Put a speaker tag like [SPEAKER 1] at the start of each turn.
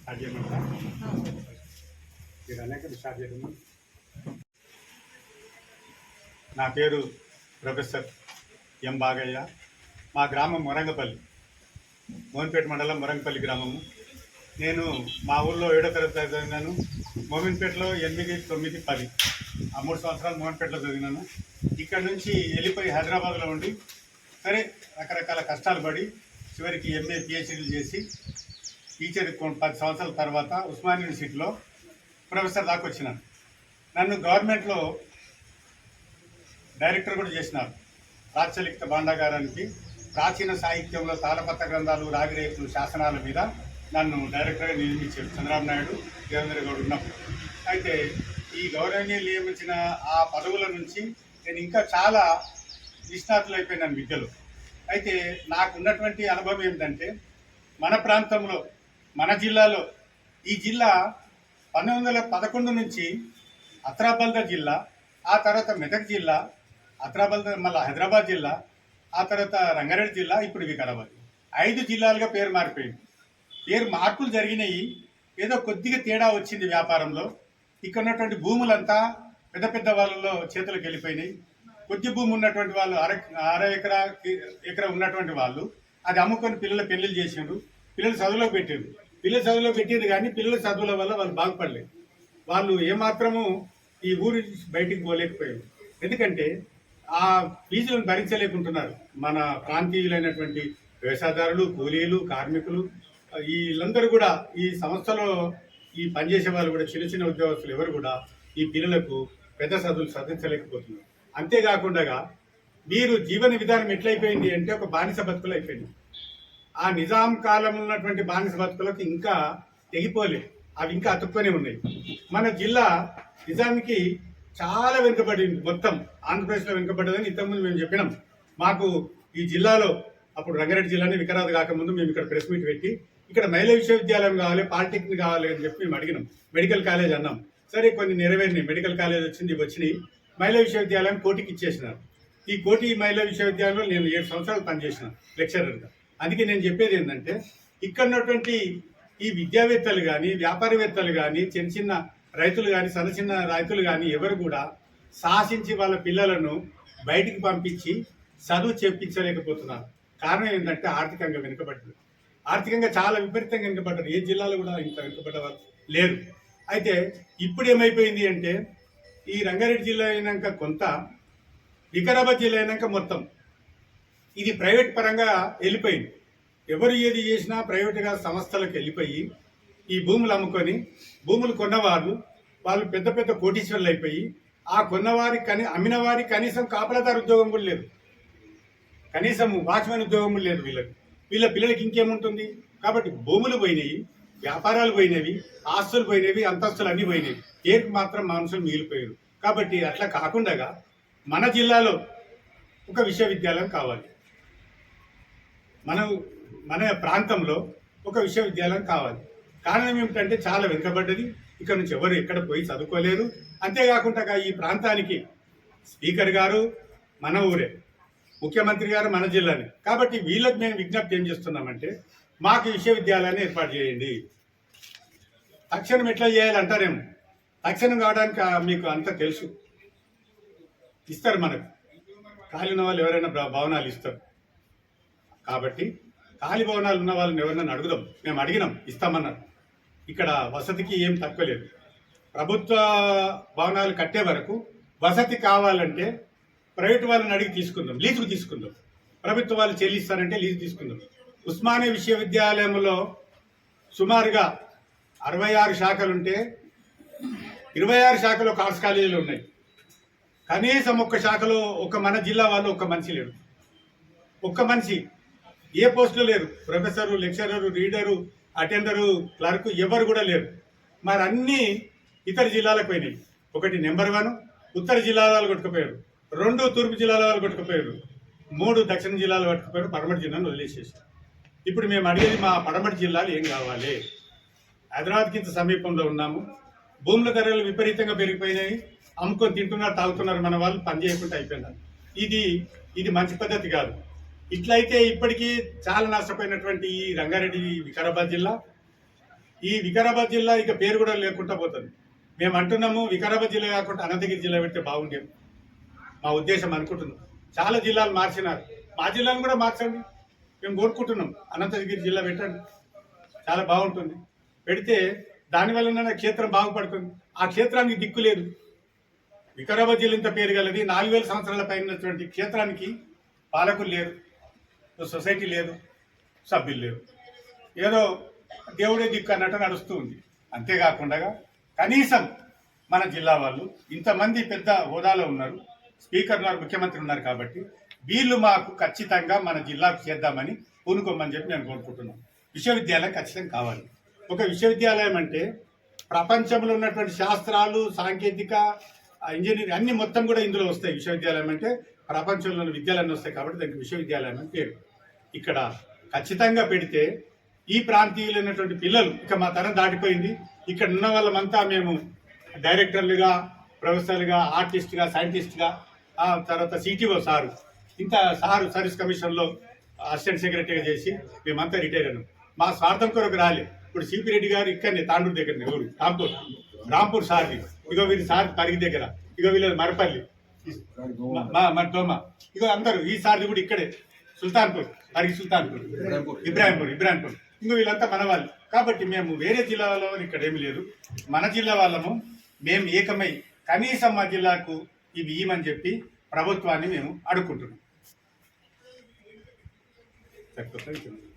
[SPEAKER 1] Start చేయమంటారా మీరు అనేక స్టార్ట్ చేయడం నా పేరు ప్రొఫెసర్ ఎం బాగయ్య. మా గ్రామం మొరంగపల్లి మోహన్పేట మండలం మొరంగపల్లి గ్రామము. నేను మా ఊళ్ళో ఏడో తరగతి చదివినాను. మోహన్పేటలో ఎనిమిది తొమ్మిది పది. ఆ మూడు సంవత్సరాలు మోహన్పేటలో చదివినాను. ఇక్కడ నుంచి వెళ్ళిపోయి హైదరాబాద్లో ఉండి సరే రకరకాల కష్టాలు పడి చివరికి ఎంఏ పిహెచ్డీలు చేసి టీచర్ పది సంవత్సరాల తర్వాత ఉస్మాన్ యూనివర్సిటీలో ప్రొఫెసర్ దాకా వచ్చినాను. నన్ను గవర్నమెంట్లో డైరెక్టర్ కూడా చేసినారు. రాచలిఖిత భాండాగారానికి ప్రాచీన సాహిత్యంలో తాళపత్ర గ్రంథాలు రాగిరేకులు శాసనాల మీద నన్ను డైరెక్టర్గా నియమించారు చంద్రబాబు నాయుడు దేవేంద్ర గౌడ్ ఉన్నప్పుడు. అయితే ఈ గౌరవనీయులు నియమించిన ఆ పదవుల నుంచి నేను ఇంకా చాలా నిష్ణాతులు అయిపోయినాను విద్యలో. అయితే నాకు ఉన్నటువంటి అనుభవం ఏమిటంటే మన ప్రాంతంలో మన జిల్లాలో ఈ జిల్లా పంతొమ్మిది వందల పదకొండు నుంచి అత్రాబల్ద జిల్లా ఆ తర్వాత మెదక్ జిల్లా అత్రాబల్ద మళ్ళీ హైదరాబాద్ జిల్లా ఆ తర్వాత రంగారెడ్డి జిల్లా ఇప్పుడు వికారాబాద్. ఐదు జిల్లాలుగా పేరు మారిపోయింది. పేరు మార్పులు జరిగినాయి. ఏదో కొద్దిగా తేడా వచ్చింది వ్యాపారంలో. ఇక్కడ ఉన్నటువంటి భూములంతా పెద్ద పెద్ద వాళ్ళలో చేతులకు వెళ్ళిపోయినాయి. కొద్ది భూమి ఉన్నటువంటి వాళ్ళు అర అర ఎకరా ఎకరా ఉన్నటువంటి వాళ్ళు అది అమ్ముకొని పిల్లల పెళ్ళిళ్ళు చేసిండ్రు. పిల్లలు చదువులో పెట్టిండ్రు. పిల్లలు చదువులో పెట్టిండ్రు కానీ పిల్లల చదువుల వల్ల వాళ్ళు బాగుపడలేదు. వాళ్ళు ఏమాత్రము ఈ ఊరి బయటికి పోలేకపోయారు. ఎందుకంటే ఆ ఫీజులను భరించలేకుంటున్నారు. మన ప్రాంతీయులైనటువంటి వ్యవసాయదారులు కూలీలు కార్మికులు వీళ్ళందరూ కూడా ఈ సంస్థలో ఈ పనిచేసే వాళ్ళు కూడా చిన్న చిన్న ఉద్యోగస్తులు ఎవరు కూడా ఈ పిల్లలకు పెద్ద చదువులు సాధించలేకపోతున్నారు. అంతేకాకుండా మీరు జీవన విధానం ఎట్లయిపోయింది అంటే ఒక బానిస బతుకులు అయిపోయింది ఆ నిజాం కాలం ఉన్నటువంటి బానిస బతుకులకు ఇంకా తెగిపోలే. అవి ఇంకా అతుక్కొని ఉన్నాయి. మన జిల్లా నిజానికి చాలా వెనుకబడింది. మొత్తం ఆంధ్రప్రదేశ్లో వెనుకబడ్డదని ఇంతకుముందు మేము చెప్పినాం. మాకు ఈ జిల్లాలో అప్పుడు రంగారెడ్డి జిల్లాని వికరాబాద్ కాకముందు మేము ఇక్కడ ప్రెస్ మీట్ పెట్టి ఇక్కడ మహిళా విశ్వవిద్యాలయం కావాలి పాలిటెక్నిక్ కావాలి అని చెప్పి మేము అడిగినాం. మెడికల్ కాలేజ్ అన్నాం. సరే కొన్ని నెరవేరినాయి. మెడికల్ కాలేజ్ వచ్చింది వచ్చినాయి. మహిళా విశ్వవిద్యాలయం కోటికి ఇచ్చేసినారు. ఈ కోటి మహిళా విశ్వవిద్యాలయంలో నేను ఏడు సంవత్సరాలు పనిచేసిన లెక్చరర్గా. అందుకే నేను చెప్పేది ఏంటంటే ఇక్కడ ఉన్నటువంటి ఈ విద్యావేత్తలు కానీ వ్యాపారవేత్తలు కానీ చిన్న చిన్న రైతులు కానీ చిన్న చిన్న రైతులు కానీ ఎవరు కూడా సాహసించి వాళ్ళ పిల్లలను బయటికి పంపించి చదువు చెప్పించలేకపోతున్నారు కారణం ఏంటంటే ఆర్థికంగా వెనుకబడ్డారు. ఆర్థికంగా చాలా విపరీతంగా వెనుకబడ్డారు. ఏ జిల్లాలో కూడా ఇంత వెనుకబడ్డ లేరు. అయితే ఇప్పుడు ఏమైపోయింది అంటే ఈ రంగారెడ్డి జిల్లా అయినాక కొంత వికారాబాద్ జిల్లా అయినాక మొత్తం. ఇది ప్రైవేట్ పరంగా వెళ్ళిపోయింది. ఎవరు ఏది చేసినా ప్రైవేటుగా సంస్థలకు వెళ్ళిపోయి ఈ భూములు అమ్ముకొని భూములు కొన్నవారు వాళ్ళు పెద్ద పెద్ద కోటీశ్వరులు అయిపోయి ఆ కొన్నవారికి కని అమ్మిన వారికి కనీసం కాపలాదారు ఉద్యోగం కూడా లేదు. కనీసం వాచ్మెన్ ఉద్యోగం కూడా లేదు వీళ్ళకి. వీళ్ళ పిల్లలకి ఇంకేముంటుంది? కాబట్టి భూములు పోయినాయి. వ్యాపారాలు పోయినవి ఆస్తులు పోయినవి అంతస్తులు అన్నీ పోయినవి. ఏరికి మాత్రం మనుషులు మిగిలిపోయారు కాబట్టి అట్లా కాకుండా మన జిల్లాలో ఒక విశ్వవిద్యాలయం కావాలి. మన మన ప్రాంతంలో ఒక విశ్వవిద్యాలయం కావాలి. కారణం ఏమిటంటే చాలా వెనుకబడ్డది. ఇక్కడ నుంచి ఎవరు ఎక్కడ పోయి చదువుకోలేరు అంతేకాకుండా ఈ ప్రాంతానికి స్పీకర్ గారు మన ఊరే ముఖ్యమంత్రి గారు మన జిల్లానే. కాబట్టి వీళ్ళకి మేము విజ్ఞప్తి ఏం చేస్తున్నామంటే మాకు విశ్వవిద్యాలయాన్ని ఏర్పాటు చేయండి. తక్షణం ఎట్లా చేయాలంటారేమో తక్షణం కావడానికి మీకు అంతా తెలుసు. ఇస్తారు మనకు. ఖాళీ ఉన్న వాళ్ళు ఎవరైనా భవనాలు ఇస్తారు. కాబట్టి ఖాళీ భవనాలు ఉన్న వాళ్ళని ఎవరైనా అడుగుదాం. మేము అడిగినాం ఇస్తామన్నారు. ఇక్కడ వసతికి ఏం తక్కువ లేదు. ప్రభుత్వ భవనాలు కట్టే వరకు వసతి కావాలంటే ప్రైవేట్ వాళ్ళని అడిగి తీసుకుందాం లీజుకు తీసుకుందాం. ప్రభుత్వ వాళ్ళు చెల్లిస్తారంటే లీజు తీసుకుందాం. ఉస్మానియా విశ్వవిద్యాలయంలో సుమారుగా అరవై ఆరు శాఖలుంటే ఇరవై ఆరు శాఖలో ఆర్ట్స్ కాలేజీలు ఉన్నాయి. కనీసం ఒక్క శాఖలో ఒక మన జిల్లా వాళ్ళు ఒక్క మనిషి లేడు ఒక్క మనిషి ఏ పోస్టులు లేరు. Professor lecturer reader attender clerk ఎవరు కూడా లేరు. మరి అన్నీ ఇతర జిల్లాలకు పోయినాయి. ఒకటి నెంబర్ వన్ ఉత్తర జిల్లాల వాళ్ళు కొట్టుకుపోయారు. రెండు తూర్పు జిల్లాల వాళ్ళు కొట్టుకుపోయారు. మూడు దక్షిణ జిల్లాలు పట్టుకుపోయారు పడమటి జిల్లాను వదిలేసేసారు ఇప్పుడు మేము అడిగేది మా పడమటి జిల్లాలు ఏం కావాలి? హైదరాబాద్కి ఇంత సమీపంలో ఉన్నాము. భూముల ధరలు విపరీతంగా పెరిగిపోయినాయి. అమ్ముకొని తింటున్నారు తాగుతున్నారు మన వాళ్ళు పని చేయకుండా అయిపోయినారు. ఇది ఇది మంచి పద్ధతి కాదు. ఇట్లయితే ఇప్పటికీ చాలా నష్టపోయినటువంటి ఈ రంగారెడ్డి వికారాబాద్ జిల్లా. ఈ వికారాబాద్ జిల్లా ఇక పేరు కూడా లేకుండా పోతుంది. మేము అంటున్నాము వికారాబాద్ జిల్లా కాకుండా అనంతగిరి జిల్లా పెడితే బాగుండేది. మా ఉద్దేశం అనుకుంటున్నాం. చాలా జిల్లాలు మార్చినారు. మా జిల్లాను కూడా మార్చండి. మేము కోరుకుంటున్నాం. అనంతగిరి జిల్లా పెట్టండి. చాలా బాగుంటుంది. పెడితే దానివల్ల క్షేత్రం బాగుపడుతుంది. ఆ క్షేత్రానికి దిక్కు లేదు. వికారాబాద్ జిల్లా ఇంత పేరు గలది. నాలుగు వేల సంవత్సరాల పైనటువంటి క్షేత్రానికి పాలకులు లేరు. సొసైటీ లేదు. సభ్యులు లేరు. ఏదో దేవుడే దిక్కు అన్నట్టు నడుస్తూ ఉంది. అంతేకాకుండా కనీసం మన జిల్లా వాళ్ళు ఇంతమంది పెద్ద హోదాలో ఉన్నారు. స్పీకర్ ఉన్నారు ముఖ్యమంత్రి ఉన్నారు కాబట్టి వీళ్ళు మాకు ఖచ్చితంగా మన జిల్లాకు చేద్దామని పూనుకోమని చెప్పి నేను కోరుకుంటున్నాను. విశ్వవిద్యాలయం ఖచ్చితంగా కావాలి. ఒక విశ్వవిద్యాలయం అంటే ప్రపంచంలో ఉన్నటువంటి శాస్త్రాలు సాంకేతిక ఇంజనీరింగ్ అన్ని మొత్తం కూడా ఇందులో వస్తాయి. విశ్వవిద్యాలయం అంటే ప్రపంచంలో ఉన్న వస్తాయి కాబట్టి దానికి విశ్వవిద్యాలయం అని పేరు. ఇక్కడ ఖచ్చితంగా పెడితే ఈ ప్రాంతీయులైనటువంటి పిల్లలు ఇక మా తరం దాటిపోయింది. ఇక్కడ ఉన్న వాళ్ళమంతా మేము డైరెక్టర్లుగా ప్రొఫెసర్లుగా ఆర్టిస్ట్గా సైంటిస్ట్గా తర్వాత సిటీఓ సారు. ఇంత సారు సర్వీస్ కమిషన్లో అసిస్టెంట్ సెక్రటరీగా చేసి మేమంతా రిటైర్ అయినాం. మా స్వార్థం కొరకు రాలే. ఇప్పుడు సిపి రెడ్డి గారు ఇక్కడనే తాండూరు దగ్గరనే ఊరు రాంపూర్. రాంపూర్ సార్ది. ఇగో వీరి సార్ పరిగి దగ్గర. ఇగో వీళ్ళ మరపల్లి. మా మన దోమ. ఇగో అందరూ ఈ సార్ది కూడా ఇక్కడే. సుల్తాన్పూర్ పరిగి సుల్తాన్పూర్. ఇబ్రాహింపూర్. ఇబ్రాహింపూర్ ఇంకో వీళ్ళంతా మన వాళ్ళు. కాబట్టి మేము వేరే జిల్లాలో ఇక్కడ ఏమి లేదు. మన జిల్లా వాళ్ళము. మేము ఏకమై కనీసం మా జిల్లాకు ఇవి ఇవ్వమని చెప్పి ప్రభుత్వాన్ని మేము అడుక్కుంటున్నాం. Thank.